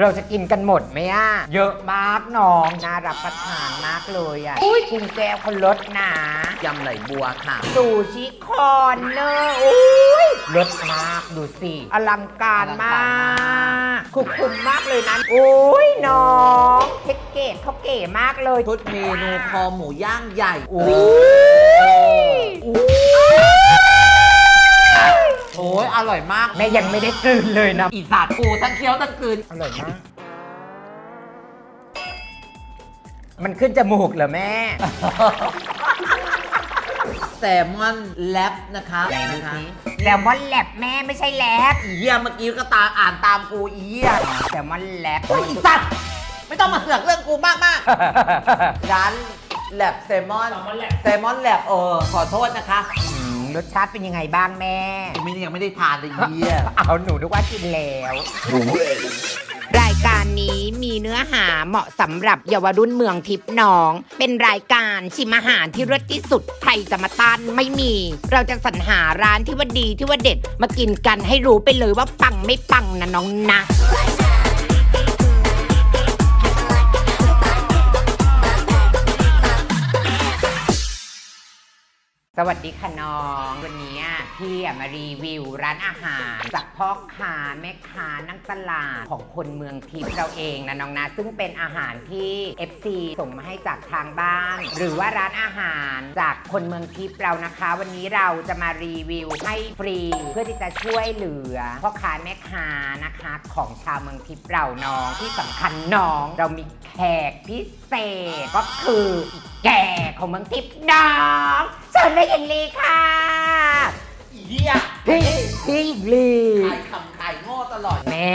เราจะกินกันหมดไหมอะ เยอะมากน้องน่ารับประทานมากเลยอะอุ้ยกุ้งแก้วคนลดหนายำไหลบัวค่ะซูชิคอนเนอร์อุ้ยลดมากดูสิอลังการมากคุกคุมมากเลยนั้นอุ้ยน้องเทคเกตเขาเก๋มากเลยชุดเมนูคอหมูย่างใหญ่อุ้ยอุ้ย โอ้ยอร่อยมากแม่ยังไม่ได้กลืนเลยนะอีสานกูทั้งเคี้ยวทั้งกลืน อร่อยมาก มันขึ้นจมูกเหรอแม่ แซลมอนแลบนะคะไหนดูนะคะสิ แซลมอนแลบแม่ไม่ใช่แลบอีเหี้ยเมื่อกี้ก็ตามอ่านตามกูอีเหี้ยแซลมอนแลบ โอ้ยอีสัตว์ไม่ต้องมาเสือกเรื่องกูมากมากๆร้านแลบแซลมอนแซลมอนแลบเออขอโทษนะคะอืม รสชาติเป็นยังไงบ้างแม่กูไม่ยังไม่ได้ทานเลยอีเหี้ยเอาหนูนึกว่ากินแล้ว รายการนี้มีเนื้อหาเหมาะสำหรับเยาวรุ่นเมืองทิพย์น้อง เป็นรายการชิมอาหารที่รสที่สุดใครจะมาต้านไม่มี เราจะสรรหาร้านที่ว่าดีที่ว่าเด็ด มากินกันให้รู้ไปเลยว่าปังไม่ปังนะน้องนะ สวัสดีค่ะน้อง วันนี้พี่มารีวิวร้านอาหาร จากพ่อค้าแม่ค้านั่งตลาดของคนเมืองทิพย์เราเองนะน้องนะ ซึ่งเป็นอาหารที่ FC ส่งมาให้จากทางบ้าน หรือว่าร้านอาหารจากคนเมืองทิพย์เรานะคะ วันนี้เราจะมารีวิวให้ฟรี เพื่อที่จะช่วยเหลือพ่อค้าแม่ค้านะคะ ของชาวเมืองทิพย์เราน้องที่สำคัญน้อง เรามีแขกพิเศษก็คือ แก่ของเมืองทิพย์น้องเชิญแม่หญิงลีค่ะอีเหี้ยพี่พี่หญิงลีขายคำขายโง่ตลอดแม่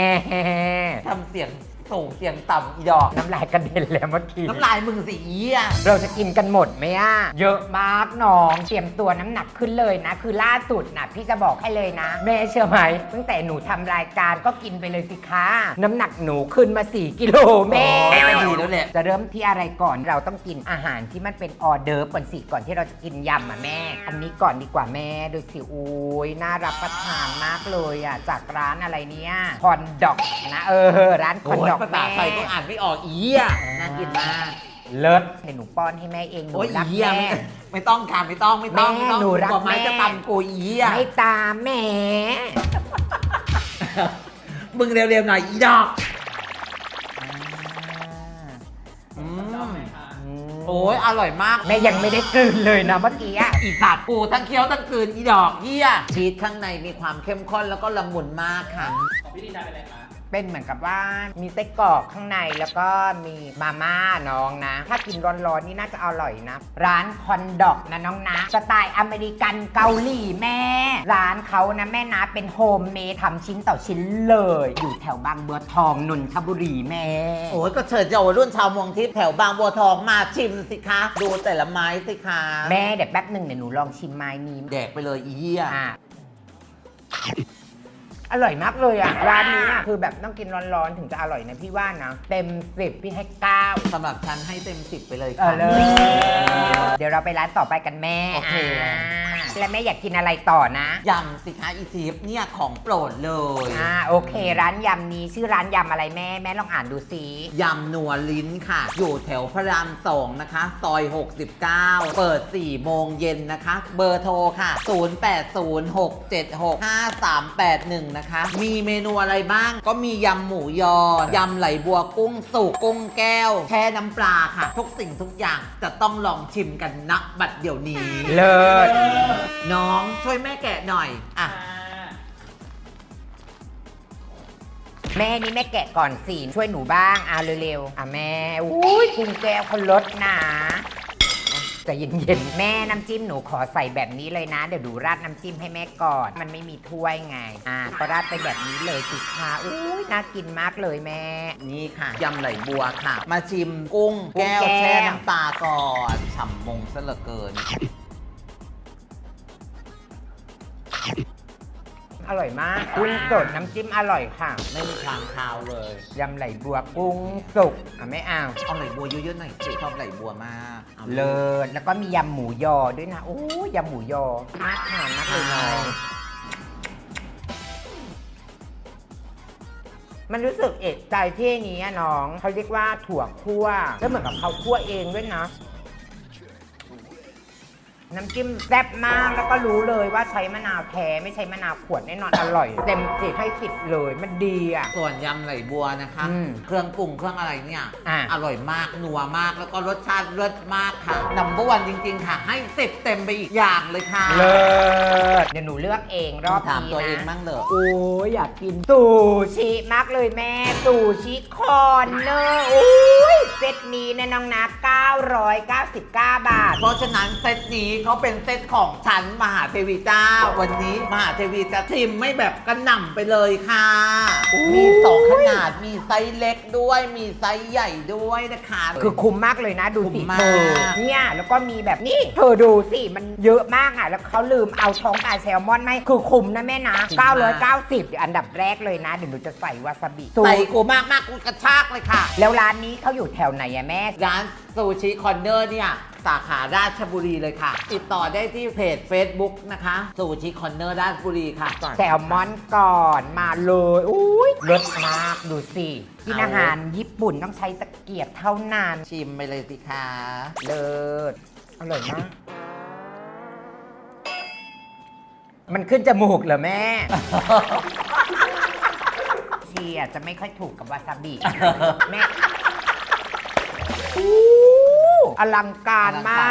ทำเสียง สูงเสียงต่ำอีดอก น้ำลายกระเด็นแล้วเมื่อกี้ น้ำลายมึงสิอีอะเราจะกินกันหมดไหมอะ เยอะมากน้อง เตรียมตัวน้ำหนักขึ้นเลยนะ คือล่าสุดนะพี่จะบอกให้เลยนะ แม่เชื่อไหมตั้งแต่หนูทำรายการก็กินไปเลยสิคะน้ำหนักหนูขึ้นมา 4 กิโลแม่โอ้ยดีแล้วแหละ จะเริ่มที่อะไรก่อนเราต้องกินอาหารที่มันเป็นออเดิร์ฟก่อนสิก่อนที่เราจะกินยำอะแม่ อันนี้ก่อนดีกว่าแม่ดูสิอุ้ยน่ารับประทานมากเลยอะจากร้านอะไรเนี้ยคอนดอกนะเออร้านคอนโอ้ยดอกภาษาแม่ไทยก็อ่านไม่ออกอีอะน่ากินมากเลิศเดี๋ยวหนูป้อนให้แม่เองหนูโอ้ยรักอีอะแม่ ไม่ต้องค่ะไม่ต้องไม่ต้องแม่ไม่ต้องหนูรักบอกไม้แม่ จะตำกูอีอะไม่ตามแหม่มึงเร็วๆหน่อยอีดอกอืมโอ้ยอร่อยมาก แม่ยังไม่ได้กลืนเลยนะเมื่อกี้อะอีสัตว์กูทั้งเคี้ยวทั้งกลืนอีดอกเหี้ยชีสข้างในมีความเข้มข้นแล้วก็ละมุนมากค่ะเป็น เหมือนกับว่ามีไส้กรอกข้างในแล้วก็มีมาม่าน้องนะ ถ้ากินร้อนๆนี่น่าจะอร่อยนะ ร้านคอนดอกนะน้องนะ สไตล์อเมริกันเกาหลีแม่ ร้านเขานะแม่นะเป็นโฮมเมดทำชิ้นต่อชิ้นเลย อยู่แถวบางบัวทองนนทบุรีแม่ โอ้ยก็เชิญเยาวรุ่นชาวเมืองทิพย์แถวบางบัวทองมาชิมสิคะ ดูแต่ละไม้สิคะแม่เดี๋ยวแป๊บหนึ่งเดี๋ยวหนูลองชิมไม้นี้แดกไปเลยอีเหี้ยอะ อร่อยมากเลยอะ ร้านนี้อะคือแบบต้องกินร้อนๆ ถึงจะอร่อยนะพี่ว่านะ เต็มสิบพี่ให้เก้าสำหรับฉันให้เต็มสิบไปเลยเอค่ะ อเลย เดี๋ยวเราไปร้านต่อไปกันแม่โอเคอ่า แล้วแม่อยากกินอะไรต่อนะยำสิคะอีทิพย์เนี่ยของโปรดเลยอ่าโอเค ร้านยำนี้ชื่อร้านยำอะไรแม่แม่ลองอ่านดูสิยำนัวลิ้นค่ะ อยู่แถวพระรามสองนะคะซอย 69 เปิด 4 โมงเย็นนะคะ เบอร์โทรค่ะ 0806765381 นะคะ มีเมนูอะไรบ้าง ก็มียำหมูยอยำไหลบัวกุ้งสุกกุ้งแก้วแช่น้ำปลาค่ะ ทุกสิ่งทุกอย่างจะต้องลองชิมกันณบัดเดี๋ยวนี้ เลิศน้องช่วยแม่แกะหน่อย อะ แม่นี่แม่แกะก่อนสิช่วยหนูบ้างอ่าเร็วๆอะแม่อุ้ยกุ้งแก้วคนลดนะใจะเย็นๆแม่น้ำจิ้มหนูขอใส่แบบนี้เลยนะ เดี๋ยวดูราดน้ำจิ้มให้แม่ก่อน มันไม่มีถ้วยไง อ่าก็ราดไปแบบนี้เลยสิคะอุ้ยน่ากินมากเลยแม่ นี่ค่ะ ยำไหลบัวค่ะ มาชิมกุ้งกุ้งแก้วแก้ว แช่น้ำปลาก่อนฉ่ำมงซะเหลือเกิน อร่อยมากกุ้งสดน้ำจิ้มอร่อยค่ะ ไม่มีทางคาวเลย ยำไหลบัวกุ้งสุกอะไม่เอาเอาไหลบัวเยอะๆหน่อยสิชอบไหลบัวมากอาเลิศแล้วก็มียำหมูยอด้วยนะ โอ้ยยำหมูยอน่าทานมากเลยน้องมันรู้สึกเอกใจที่อันนี้อะน้อง เขาเรียกว่าถั่วคั่วแล้วเหมือนกับเขาคั่วเองด้วยนะ น้ำจิ้มแซ่บมากแล้วก็รู้เลยว่าใช้มะนาวแท้ไม่ใช้มะนาวขวดแน่นอนอร่อย เต็มสิบให้สิบเลยมันดีอะ ส่วนยำไหลบัวนะคะ อืมเครื่องปรุงเครื่องอะไรเนี่ยอะอร่อยมากนัวมากแล้วก็รสชาติเลิศมากค่ะนัมเบอร์วันจริง ๆ ค่ะ ให้สิบเต็มไปอีกอย่างเลยค่ะเลิศเดี๋ยวหนูเลือกเองรอบถามนี้ตัวเองนะบ้างเหรอโอ้ยอยากกิน ซูชิมากเลยแม่ซูชิคอนเนอร์โอ้ยเซตนี้เนยน้องนะ 999 บาท เพราะฉะนั้นเซตนี้เขาเป็นเซตของฉันมหาเทวีเจ้า วันนี้มหาเทวีจะทิมไม่แบบกระหน่ำไปเลยค่ะอุ๊ยมีสองขนาดมีไซส์เล็กด้วยมีไซส์ใหญ่ด้วยนะคะ คือคุ้มมากเลยนะดูสิคุ้มมาก เธอเนี่ยแล้วก็มีแบบนี้เธอดูสิ มันเยอะมากอะ แล้วเขาลืมเอาท้องปลาแซลมอนไหมคือคุ้มนะแม่นะ990อันดับแรกเลยนะเดี๋ยวหนูจะใส่วาซาบิใส่กูมากมากๆกูกระชากเลยค่ะ แล้วร้านนี้เขาอยู่แถวไหนอะแม่ ร้าน ซูชิคอนเนอร์เนี่ย สาขาราชบุรีเลยค่ะ ติดต่อได้ที่เพจ Facebook นะคะซูชิคอนเนอร์ราชบุรีค่ะแซลมอนก่อนมาเลยอุ้ยรสมากดูสิกินเอาอาหารญี่ปุ่นต้องใช้ตะเกียบเท่านั้นชิมไปเลยสิคะเลิศอร่อยมาก มันขึ้นจมูกเหรอแม่ เชียจะไม่ค่อยถูกกับวาซาบิ แม่ อู้อลังการมา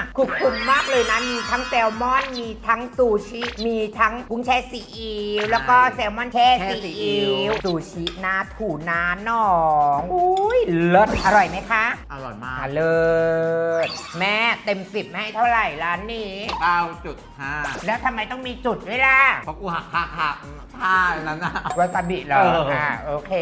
กคุกคุมมากเลยนะ มีทั้งแซลมอน มีทั้งซูชิ มีทั้งกุ้งแช่ซีอิ๊วแล้วก็แซลมอนแช่ซีอิ๊วซูชินาถูนาหนองอุ้ยเลิศอร่อยไหมคะอร่อยมากอะเลิศแม่เต็มสิบให้เท่าไหร่ร้านนี้ 9.5แล้วทำไมต้องมีจุดด้วยล่ะ เพราะกูหักค่าค่าท่านั้นนะวาซาบิเหรอเอออ่ อ่าโอเค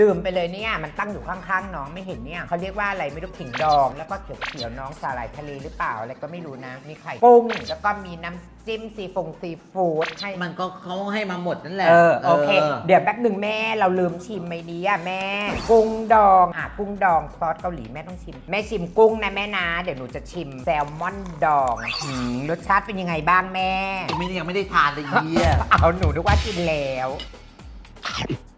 ลืมไปเลยเนี่ย มันตั้งอยู่ข้างๆน้องไม่เห็นเนี่ยเขาเรียกว่าอะไรไม่รู้ขิงดองแล้วก็เขียวๆน้องสาหร่ายทะเลหรือเปล่าอะไรก็ไม่รู้นะ มีไข่กุ้งแล้วก็มีน้ำจิ้มซีฟงซีฟู้ดให้มันก็เขาให้มาหมดนั่นแหละเออโอเค เดี๋ยวแป๊บหนึ่งแม่เราลืมชิมไม่ดีอะแม่ กุ้งดองอะกุ้งดองซอสเกาหลีแม่ต้องชิม แม่ชิมกุ้งนะแม่นะ เดี๋ยวหนูจะชิมแซลมอนดองหืมรสชาติเป็นยังไงบ้างแม่กูไม่ได้ยังไม่ได้ทานเลยเยี่ยเอาหนูนึกว่ากินแล้วอืม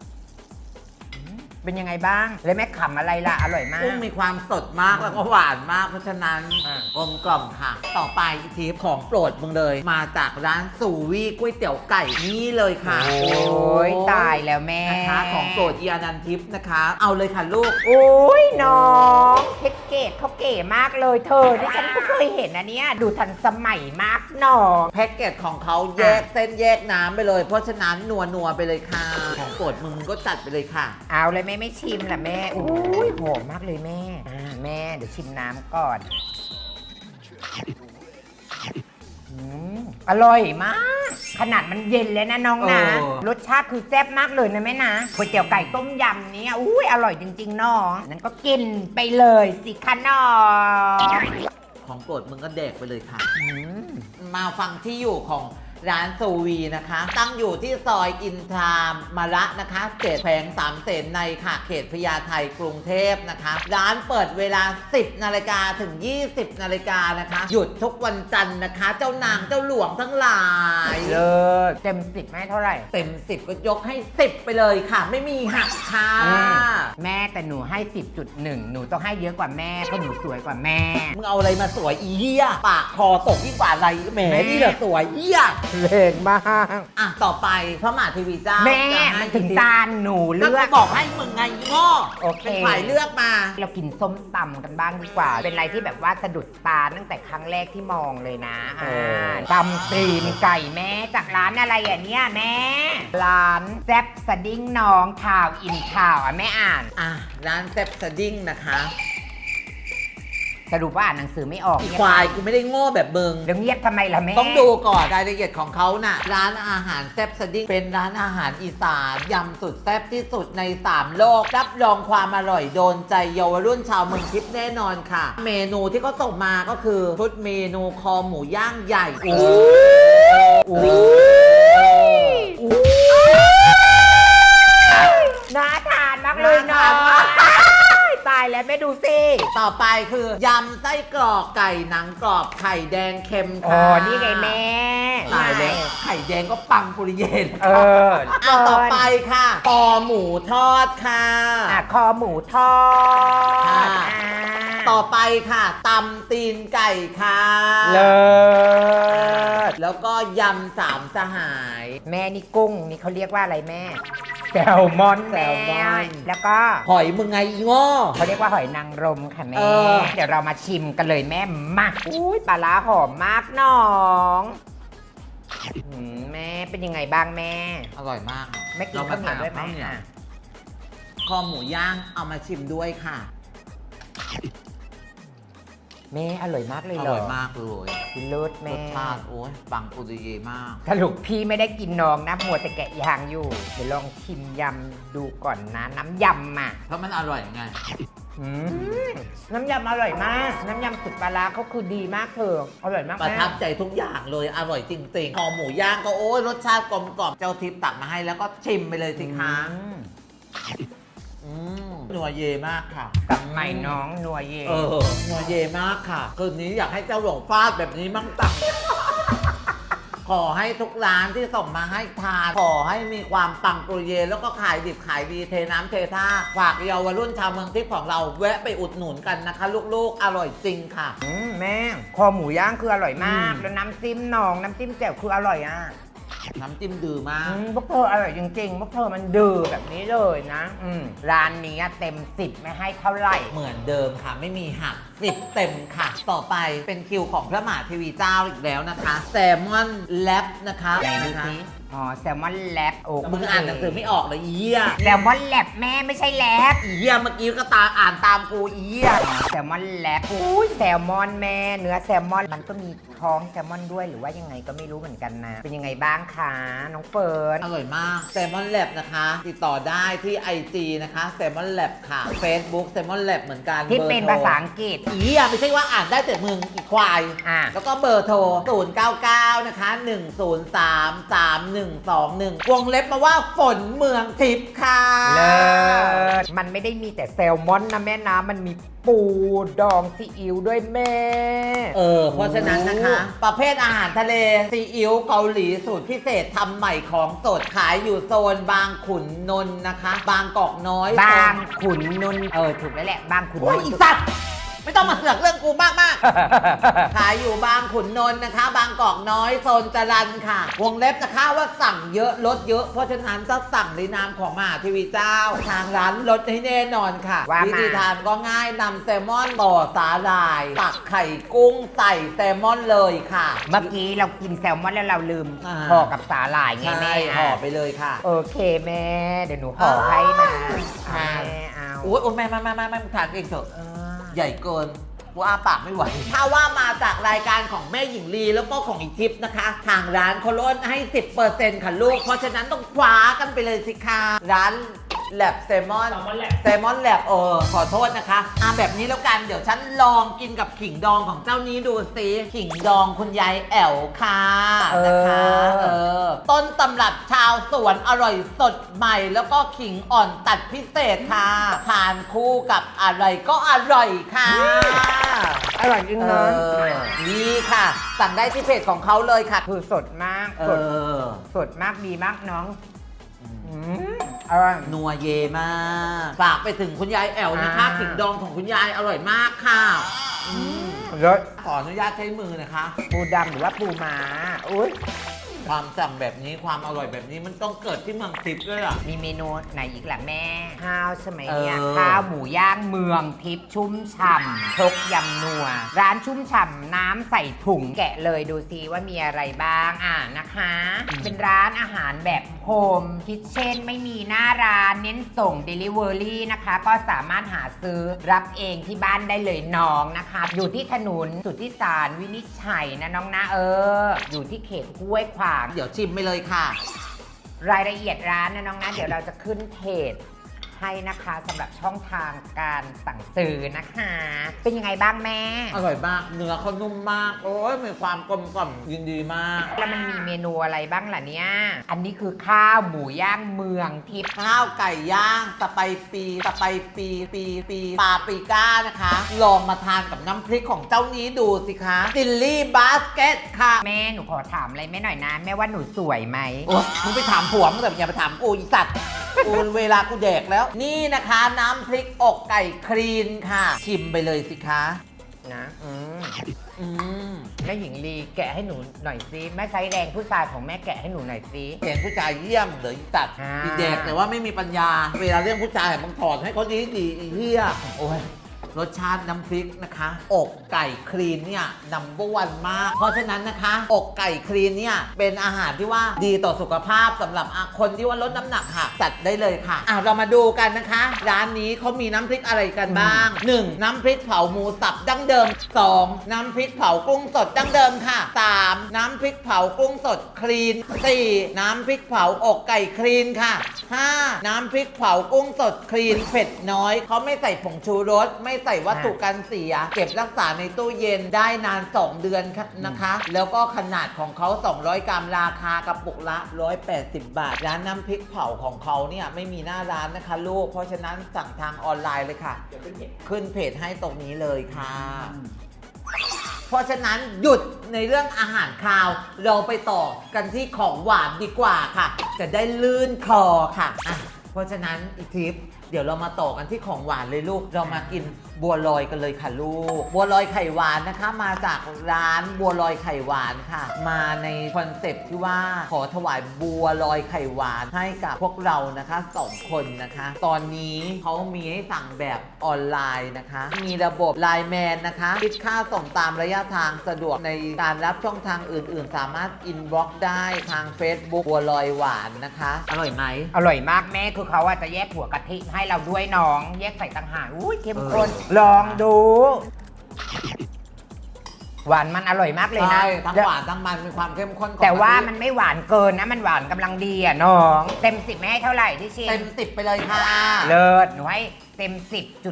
เป็นยังไงบ้าง แล้วแม่ขำอะไรล่ะ อร่อยมาก กุ้งมีความสดมากแล้วก็หวานมาก เพราะฉะนั้นอะ กลมกล่อมค่ะ ต่อไปอีกทีของโปรดมึงเลย มาจากร้านสูวีก๋วยเตี๋ยวไก่นี่เลยค่ะโอ้ยตายแล้วแม่นะคะของโปรดเอียนันทิพย์นะคะ เอาเลยค่ะลูก โอ้ยน้องเพชรเกตเขาเก๋มากเลยเธอที่ฉันก็เคยเห็นนะเนี่ยดูทันสมัยมากน้อง แพ็กเกจของเขาแยกเส้นแยกน้ำไปเลย เพราะฉะนั้นนัวนัวๆไปเลยค่ะ ของโปรดมึงก็จัดไปเลยค่ะ เอาเลยแม่ไม่ชิมล่ะแม่โอ้ยหอมมากเลยแม่อ่าแม่เดี๋ยวชิมน้ำก่อนอืมอร่อยมาก ขนาดมันเย็นเลยนะน้องนะ เออ รสชาติคือแซ่บมากเลยนะแม่นะก๋วยเตี๋ยวไก่ต้มยำเนี้อุ้ยอร่อยจริงๆน้องนั้นก็กินไปเลยสิคะน้องของโปรดมึงก็เด็กไปเลยค่ะ อืม มาฟังที่อยู่ของ ร้านซูวีนะคะ ตั้งอยู่ที่ซอยอินทรามมาระนะคะเขตแผงสามเสนในค่ะเขตพญาไทกรุงเทพนะคะ ร้านเปิดเวลา 10 นาฬิกาถึง 20 นาฬิกานะคะ หยุดทุกวันจันทร์นะคะ เจ้านางเจ้าหลวงทั้งหลาย เลิศเต็มสิบให้เท่าไหร่ เต็ม 10 ก็ยกให้ 10 ไปเลยค่ะ ไม่มีหักค่ะอืมแม่แต่หนูให้ 10.1 หนูต้องให้เยอะกว่าแม่เพราะหนูสวยกว่าแม่ มึงเอาอะไรมาสวยอีเหี้ยปากคอตกยิ่งกว่าอะไรแหมแม่นี่เหรอสวยเหี้ยเล่งมาก อะต่อไปพระมหาเทีวีเจ้าแม่จะให้มันถึงทิปตาหนูก็เลือก บอกให้มึงไงโง่โอเค เป็นฝ่ายเลือกมา เรากินส้มตำกันบ้างดีกว่า เป็นอะไรที่แบบว่าสะดุดตาตั้งแต่ครั้งแรกที่มองเลยนะโอ้อ่าตำตีนไก่แม่จากร้านอะไรอะเนี่ยแม่ ร้านแซ่บสดิ้งน้องข่าวอินข่าวอะแม่อ่าน อะร้านแซ่บสดิ้งนะคะ สรุปว่าอ่านหนังสือไม่ออกอีควายกูไม่ได้โง่แบบมึงเดี๋ยวเงียบทำไมล่ะแม่ต้องดูก่อนรายละเอียดของเขาน่ะ ร้านอาหารแซ่บสดิ้งเป็นร้านอาหารอีสานยำสุดแซ่บที่สุดใน 3 โลก รับรองความอร่อยโดนใจเยาวรุ่นชาวเมืองทิพย์แน่นอนค่ะ เมนูที่เขาส่งมาก็คือชุดเมนูคอหมูย่างใหญ่โอ้โอ้น่าทานมากเลยเนาะน่าทานมากตายแล้วแล้วแม่ดูสิต่อไปคือยำไส้กรอกไก่หนังกรอบไข่แดงเค็มอ๋อค่ะนี่ไงแม่ตายแล้วไข่แดงก็ปังปุริเยนเอออะต่อไปค่ะคอหมูทอดค่ะ อะคอหมูทอดค่ะ อ่าต่อไปค่ะตำตีนไก่ค่ะ เลิศแล้วก็ยำสามสหาย แม่นี่กุ้งนี่เขาเรียกว่าอะไรแม่ แซลมอนแซลมอนแล้วก็หอยมึงไงอีโง่เขาเรียกว่าหอยนางรมค่ะแม่ เออ เดี๋ยวเรามาชิมกันเลยแม่มาอุ้ยปลาร้าหอมมากน้องอืมแม่เป็นยังไงบ้างแม่ อร่อยมากไม่กินข้าวเหนียวด้วยไหมข้าวเหนียวอะคอหมูย่างเอามาชิมด้วยค่ะ แม่อร่อยมากเลยอเหรร่ออยมากเลยกินเลิศรแม่สชาติโอ้ยปังปุริเยมาก สรุปพี่ไม่ได้กินน้องนะมัวแต่แกะยางอยู่ เดี๋ยวลองชิมยำดูก่อนนะ น้ำยำอะเพราะมันอร่อยไง อืมน้ำยำอร่อยมาก น้ำยำสุดปลาร้าเขาคือดีมากเธออร่อยมากประแม่ ทับใจทุกอย่างเลยอร่อยจริงๆคอหมูย่างก็โอ้ยรสชาติกลมกล่อมเจ้าทิพย์ตักมาให้แล้วก็ชิมไปเลยสิคะ อืมอืม นัวเยมากค่ะ กับใหม่น้องนัวเย่เออ นัวเยมากค่ะ คืนนี้อยากให้เจ้าหลงฟาดแบบนี้มั่งตังขอให้ทุกร้านที่ส่งมาให้ทาน ขอให้มีความปังปุริเย แล้วก็ขายดิบขายดีเทน้ำเทท่า ฝากเยาวรุ่นชาวเมืองทิพย์ของเราแวะไปอุดหนุนกันนะคะ ลูกๆ อร่อยจริงค่ะ อืมแม่ คอหมูย่างคืออร่อยมาก อืม แล้วน้ำจิ้มหนอง น้ำจิ้มแจ่วคืออร่อยอะ น้ำจิ้มดือมาก อืมพวกเธออร่อยจริงๆพวกเธอมันดื้อแบบนี้เลยนะ อืมร้านนี้เต็มสิบไม่ให้เท่าไหร่ เหมือนเดิมค่ะ ไม่มีหักสิบเต็มค่ะ ต่อไปเป็นคิวของพระมหาเทวีเจ้าอีกแล้วนะคะ แซลมอนแลบนะคะไหนดูนะคะสิ อ๋อแซลมอนแลบโอ้มึงอ่านหนังสือไม่ออกเลยอีเหี้ยแซลมอนแลบแม่ไม่ใช่แลบอีเหี้ยเมื่อกี้ก็ตาอ่านตามกูอีเหี้ยแซลมอนแลบอุ้ยแซลมอนแม่เนื้อแซลมอนมันก็มีท้องแซลมอนด้วยหรือว่ายังไงก็ไม่รู้เหมือนกันนะ เป็นยังไงบ้างคะน้องเฟิร์นอร่อยมากแซลมอนแลบนะคะ ติดต่อได้ที่ IG นะคะแซลมอนแลบค่ะ Facebook แซลมอนแลบเหมือนกันที่เป็นบอร์โทรภาษาอังกฤษ อีอะไม่ใช่ว่าอ่านได้แต่มึงอีควาย อะ แล้วก็เบอร์โทร 099 นะคะ 103 3121 วงเล็บมาว่าฝนเมืองทิพย์ค่ะเลิศมันไม่ได้มีแต่แซลมอนนะแม่นะมันมีปูดองซีอิ๊วด้วยแม่ เออ เพราะฉะนั้นนะคะ ประเภทอาหารทะเลซีอิ๊วเกาหลีสูตรพิเศษทำใหม่ของสดขายอยู่โซนบางขุนนนท์นะคะ บางกอกน้อยบางขุนนนท์เออ ถูกแล้วแหละ บางขุนนโอ้ยนท์อีสัตว์ ไม่ต้องมาเสือกเรื่องกูมากมากๆขายอยู่บางขุนนนท์นะคะ บางกอกน้อยโซนจรันค่ะ วงเล็บนะคะว่าสั่งเยอะลดเยอะ เพราะฉะนั้นจะสั่งในนามของมหาทีวีเจ้า ทางร้านลดให้แน่นอนค่ะว่ามา วิธีทานก็ง่ายนำแซลมอนต่อสาหร่าย ตักไข่กุ้งใส่แซลมอนเลยค่ะ เมื่อกี้เรากินแซลมอนแล้วเราลืมอ่า ห่อกับสาหร่ายไงใช่แม่ห่อไปเลยค่ะ โอเคแม่ เดี๋ยวหนูห่อให้นะอ่าเอาแม่เอา โอ้ยโอ้ยแม่แม่แม่แม่แม่มึงทานเองเถอะเออ ใหญ่เกินว่าปากไม่ไหว ถ้าว่ามาจากรายการของแม่หญิงลีแล้วก็ของอีทิปนะคะ ทางร้านเขาลดให้ 10%ค่ะลูก เพราะฉะนั้นต้องคว้ากันไปเลยสิคะร้าน แลบเซมอนเซมอนแลบเออขอโทษนะคะอะแบบนี้แล้วกันเดี๋ยวฉันลองกินกับขิงดองของเจ้านี้ดูสิขิงดองคุณยายแอ๋วค่ะนะคะเออ เออต้นตำรับชาวสวนอร่อยสดใหม่ แล้วก็ขิงอ่อนตัดพิเศษค่ะทานคู่กับอะไรก็อร่อยค่ะ อร่อยจริงเอเนาะอนี่ค่ะ สั่งได้ที่เพจของเขาเลยค่ะ คือสดมาก เอสดอ สดมากดีมากน้อง อืมอร่อย นัวเยมาก ฝากไปถึงคุณยายแอลนะคะอ่า ขิงดองของคุณยายอร่อยมากค่ะอืมรสขออนุญาตใช้มือนะคะ ปูดำหรือว่าปูม้าอุ้ย ความสั่งแบบนี้ความอร่อยแบบนี้มันต้องเกิดที่เมืองทิพย์ด้วยล่ะ มีเมนูไหนอีกล่ะแม่ ข้าวใช่ไหมเนี่ยเออ ข้าวหมูย่างเมืองทิพย์ชุ่มฉ่ำครกยำนัว ร้านชุ่มฉ่ำน้ำใส่ถุงแกะเลยดูซิว่ามีอะไรบ้างอ่านะคะ เป็นร้านอาหารแบบโฮมคิทเช่นไม่มีหน้าร้านเน้นส่ง Delivery นะคะ ก็สามารถหาซื้อรับเองที่บ้านได้เลยน้องนะคะ อยู่ที่ถนนสุทธิสารวินิจฉัยนะน้องนะเออ อยู่ที่เขตห้วยขวางเดี๋ยวชิมไปเลยค่ะ รายละเอียดร้านนะน้องนะ เดี๋ยวเราจะขึ้นเพจ ให้นะคะสำหรับช่องทางการสั่งซื้อนะคะ เป็นยังไงบ้างแม่ อร่อยมาก เนื้อเขานุ่มมาก โอ้ยมีความกลมกล่อมยินดีมาก แล้วมันมีเมนูอะไรบ้างล่ะเนี่ย อันนี้คือข้าวหมูย่างเมืองทิพย์ข้าวไก่ย่างสไปปีสไปปีปีปีปาปริก้านะคะ ลองมาทานกับน้ำพริกของเจ้านี้ดูสิคะซิลลี่บาสเกตค่ะ แม่หนูขอถามอะไรแม่หน่อยนะ แม่ว่าหนูสวยไหม โอ๊ยมึงไปถามผัวมึงแต่อย่าไปถามกูอีสัตว์ กูเวลากูแดกแล้ว นี่นะคะน้ำพริกอกไก่ครีนค่ะ ชิมไปเลยสิคะ นะอืมอืมแม่หญิงลีแกะให้หนูหน่อยซิแม่ใช้แรงผู้ชายของแม่แกะให้หนูหน่อยซิ เห็นผู้ชายเยี่ยมเหรืออีสัตว์อ่า อีแดกแต่ว่าไม่มีปัญญา เวลาเรื่องผู้ชายมึงถอดให้เขาดีดีๆอีเหี้ยโอ้ย รสชาติน้ำพริกนะคะ อกไก่ครีนเนี่ยนัมเบอร์วันมาก เพราะฉะนั้นนะคะ อกไก่ครีนเนี่ยเป็นอาหารที่ว่าดีต่อสุขภาพสำหรับอะคนที่ว่าลดน้ำหนักค่ะจัดได้เลยค่ะอะเรามาดูกันนะคะ ร้านนี้เขามีน้ำพริกอะไรกันบ้าง 1. น้ำพริกเผาหมูสับดั้งเดิม 2. น้ำพริกเผากุ้งสดดั้งเดิมค่ะ 3. น้ำพริกเผากุ้งสดคลีน 4. น้ำพริกเผาอกไก่คลีนค่ะ 5. น้ำพริกเผากุ้งสดคลีนเผ็ดน้อยเขาไม่ใส่ผงชูรสไม่ใส่วัตถุกันเสีย เก็บรักษาในตู้เย็นได้นาน 2 เดือนค่ะนะคะ แล้วก็ขนาดของเขา 200 กรัมราคากระปุกละ 180 บาท ร้านน้ำพริกเผาของเขาเนี่ยไม่มีหน้าร้านนะคะลูก เพราะฉะนั้นสั่งทางออนไลน์เลยค่ะ ขึ้นเพจให้ตรงนี้เลยค่ะเพราะฉะนั้นหยุดในเรื่องอาหารคาว เราไปต่อกันที่ของหวานดีกว่าค่ะ จะได้ลื่นคอค่ะอะเพราะฉะนั้นอีกทิปเดี๋ยวเรามาต่อกันที่ของหวานเลยลูก เรามากินบัวลอยกันเลยค่ะลูก บัวลอยไข่หวานนะคะ มาจากร้านบัวลอยไข่หวานค่ะ มาในคอนเซปต์ที่ว่าขอถวายบัวลอยไข่หวานให้กับพวกเรานะคะสองคนนะคะ ตอนนี้เขามีให้สั่งแบบออนไลน์นะคะ มีระบบไลน์แมนนะคะคิดค่าส่งตามระยะทางสะดวกในการรับช่องทางอื่น ๆ สามารถอินบ็อกได้ทาง Facebook บัวลอยหวานนะคะ อร่อยไหมอร่อยมากแม่คือเขาอาจจะแยกหัวกะทิให้เราด้วยน้องแยกใส่ต่างหากอุ้ยเข้มข้นเออลองดู หวานมันอร่อยมากเลยนะ ใช่ทั้งหวานทั้งมันมีความเข้มข้นของแต่ว่าะทิมันไม่หวานเกินนะ มันหวานกำลังดีอะน้อง เต็มสิบไม่ให้เท่าไหร่ที่ชิเต็มสิบไปเลยค่ะ เลิศหนูให้ เต็ม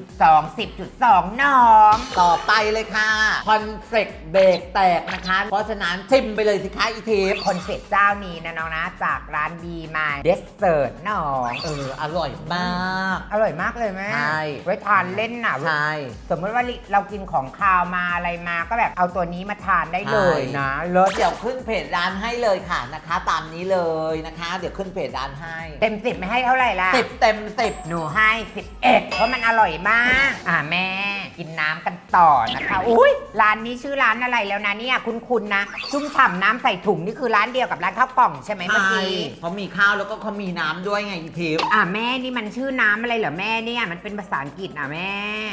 10.2 10.2 น้อง ต่อไปเลยค่ะ คอนเฟลกเบรกแตกนะคะ เพราะฉะนั้นชิมไปเลยสิคะอีทิพย์คอนเซ็ปต์เจ้านี้นะน้องนะ จากร้านบีมาเดสเซอร์ น้อง เออ อร่อยมาก อร่อยมากเลยแม่ใช่ ไว้ทานเล่นน่ะ ใช่ สมมติว่าเรากินของคาวมาอะไรมาก็แบบเอาตัวนี้มาทานได้เลยใช่นะเลิศเดี๋ยวขึ้นเพจร้านให้เลยค่ะนะคะ ตามนี้เลยนะคะ เดี๋ยวขึ้นเพจร้านให้เต็มสิบไม่ให้เท่าไหร่ล่ะสิบเต็มสิบหนูให้ 11เพราะมันอร่อยมาก อ่าแม่ กินน้ำกันต่อนะคะอุ้ยร้านนี้ชื่อร้านอะไรแล้วนะเนี่ยคุณๆนะ ชุ่มฉ่ำน้ำใส่ถุงนี่คือร้านเดียวกับร้านข้าวกล่องใช่ไหมเมื่อใช่กี้เขามีข้าวแล้วก็เขามีน้ำด้วยไงอีทิพย์อ่าแม่นี่มันชื่อน้ำอะไรเหรอแม่เนี่ยมันเป็นภาษาอังกฤษอะแม่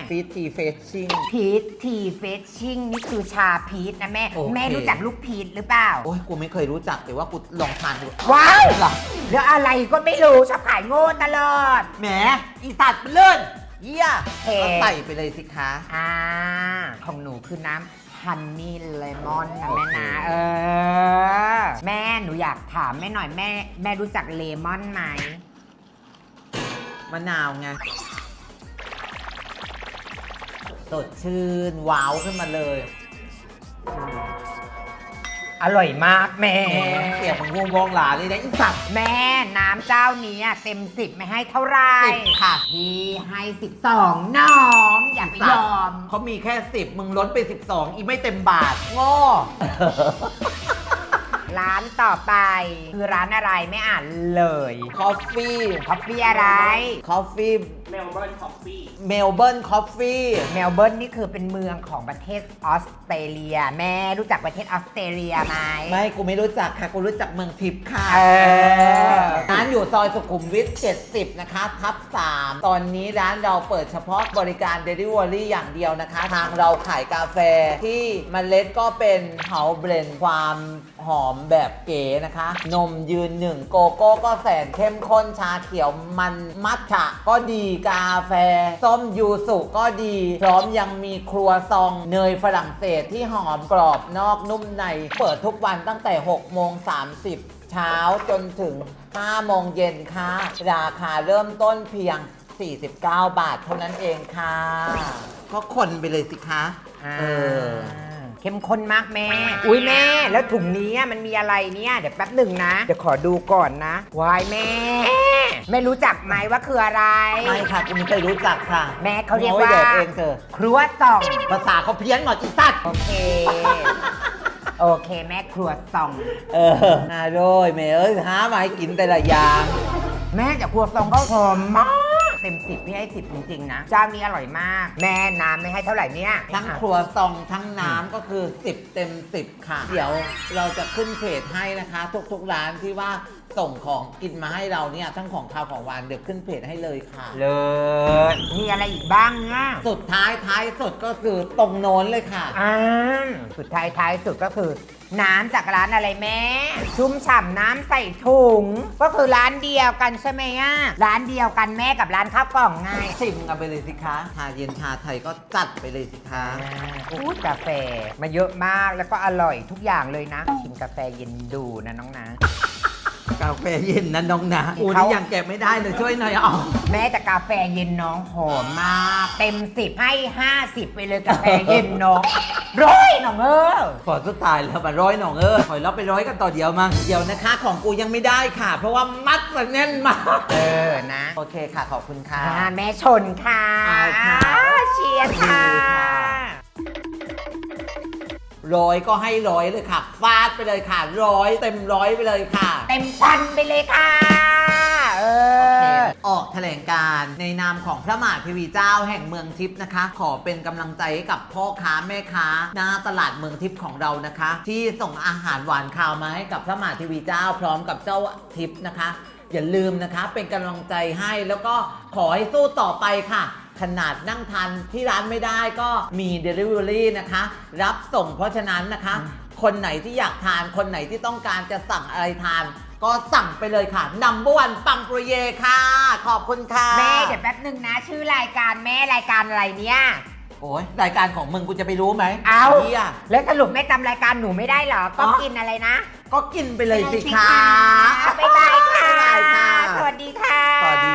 ฟีทีเฟชชิ่ง พีททีเฟชชิ่งนี่คือชาพีทนะแม่ โอเค แม่รู้จักลูกพีทหรือเปล่า โอ้ยกูไม่เคยรู้จักแต่ว่ากูลองทานดูว้ายเหรอแล้วอะไรก็ไม่รู้ชอบขายโง่ตลอด แหมอีสัตว์มันเลื่อน เยี่ยเท่ก็ใส่ไปเลยสิคะ อ่า ของหนูคือน้ำฮันนี่เลมอนนะแม่นะเออ แม่หนูอยากถามแม่หน่อยแม่ แม่รู้จักเลมอนไหม มะนาวไง สดชื่น ว้าวขึ้นมาเลย อร่อยมากแม่แหมเสียงมันงงวงหลาเลยนะอีสัตว์แม่น้ำเจ้านี้อะเต็มสิบไม่ให้เท่าไหรสิบค่ะพี่ให้สิบสองน้องอย่าไปยอม เขามีแค่สิบมึงล้นไป12อีไม่เต็มบาท โง่ ร้านต่อไป คือร้านอะไรไม่อ่านเลย คอฟฟี่ คอฟฟี่อะไร คอฟฟี่ เมลเบิร์นคอฟฟี่เมลเบิร์นคอฟฟี่เมลเบิร์นนี่คือเป็นเมืองของประเทศออสเตรเลีย แม่รู้จักประเทศออสเตรเลียไหม ไม่กูไม่รู้จักค่ะ กูรู้จักเมืองทิพย์ค่ะเออ ร้านอยู่ซอยสุขุมวิท 70 นะคะทับ 3 ตอนนี้ร้านเราเปิดเฉพาะบริการ Delivery อย่างเดียวนะคะ ทางเราขายกาแฟที่มเมล็ดก็เป็นเฮาเบรนความหอมแบบเก๋นะคะ นมยืนหนึ่งโกโก้ก็แสนเข้มข้นชาเขียวมันมัทฉะก็ดีกาแฟ ส้มยูสุก็ดี พร้อมยังมีครัวซองเนยฝรั่งเศสที่หอมกรอบนอกนุ่มใน เปิดทุกวันตั้งแต่ 6 โมง 30 เช้าจนถึง 5 โมงเย็นค่ะ ราคาเริ่มต้นเพียง 49 บาทเท่านั้นเองค่ะ ก็คนไปเลยสิคะอ่าเออ เข้มข้นมากแม่ อุ้ยแม่ แล้วถุงนี้มันมีอะไรเนี่ย เดี๋ยวแป๊บหนึ่งนะ เดี๋ยวขอดูก่อนนะวายแม่ แม่รู้จักไหมว่าคืออะไร ไม่ค่ะกูไม่เคยรู้จักค่ะแม่เขาเรียกโอ้ว่าแดกเองเธอครัวซอง ภาษาเขาเพี้ยนหมดอีสัตว์โอเค โอเค แม่ครัวซอง เออนาโดยแม่เอ้ยหามาให้กินแต่ละอย่าง แม่จากครัวซองก็หอมมาก เต็มสิบพี่ให้สิบจริงๆนะเจ้านี้อร่อยมาก แม่น้ำไม่ให้เท่าไหร่เนี่ยทั้งครัวซองทั้งน้ำก็คือ 10 เต็ม 10 ค่ะ เดี๋ยวเราจะขึ้นเพจให้นะคะ ทุกๆร้านที่ว่าส่งของกินมาให้เราเนี่ยทั้งของข้าวของหวานเดี๋ยวขึ้นเพจให้เลยค่ะ เลยมีอะไรอีกบ้างอะสุดท้ายท้ายสุดก็คือตรงโน้นเลยค่ะ อ่าสุดท้ายท้ายสุดก็คือ น้ำจากร้านอะไรแม่ ชุ่มฉ่ำน้ำใส่ถุง ก็คือร้านเดียวกันใช่ไหมอะร้านเดียวกันแม่กับร้านข้าวกล่องไงชิมกันไปเลยสิคะชาเย็นชาไทยก็จัดไปเลยสิคะพูดกาแฟมาเยอะมากแล้วก็อร่อยทุกอย่างเลยนะชิมกาแฟเย็นดูนะน้องนะ กาแฟเย็นนะน้องนะที่อูเขานี่ยังแกะไม่ได้เลยช่วยหน่อยเอาแม้แต่กาแฟเย็นน้องหอมมากเต็มสิบให้50ไปเลยกาแฟเย็นน้องร้อยน้องเออขอสุดท้ายแล้วมาร้อยหน่องเออขอยเราไปร้อยกันต่อเดียวมั้งเดี๋ยวนะคะ ของกูยังไม่ได้ค่ะ เพราะว่ามัดมันแน่นมากเออนะ โอเคค่ะขอบคุณค่ะอ่าแม่ชนค่ะเอาค่ะเชียร์ค่ะดีค่ะ ร้อยก็ให้ร้อยเลยค่ะ ฟาดไปเลยค่ะ ร้อยเต็มร้อยไปเลยค่ะ เต็มพันไปเลยค่ะ เอโอเคอออกแถลงการณ์ในนามของพระมหาเทวีเจ้าแห่งเมืองทิพย์นะคะ ขอเป็นกำลังใจให้กับพ่อค้าแม่ค้า หน้าตลาดเมืองทิพย์ของเรานะคะ ที่ส่งอาหารหวานข้าวมาให้กับพระมหาเทวีเจ้าพร้อมกับเจ้าทิพย์นะคะ อย่าลืมนะคะ เป็นกำลังใจให้แล้วก็ขอให้สู้ต่อไปค่ะขนาดนั่งทานที่ร้านไม่ได้ก็มี Delivery นะคะ รับส่งเพราะฉะนั้นนะคะ คนไหนที่อยากทานคนไหนที่ต้องการจะสั่งอะไรทาน ก็สั่งไปเลยค่ะนัมเบอร์วันปังปรเยค่ะ ขอบคุณค่ะแม่เดี๋ยวแป๊บหนึ่งนะ ชื่อรายการแม่รายการอะไรเนี่ย โอ้ยรายการของมึงกูจะไปรู้ไหมเอาหี้ย แล้วสรุปแม่จำรายการหนูไม่ได้เหรอ ก็อ๋อ กินอะไรนะก็กินไปเลยสิคะ บ๊ายบายค่ะ บ๊ายบายค่ะ สวัสดีค่ะ สวัสดี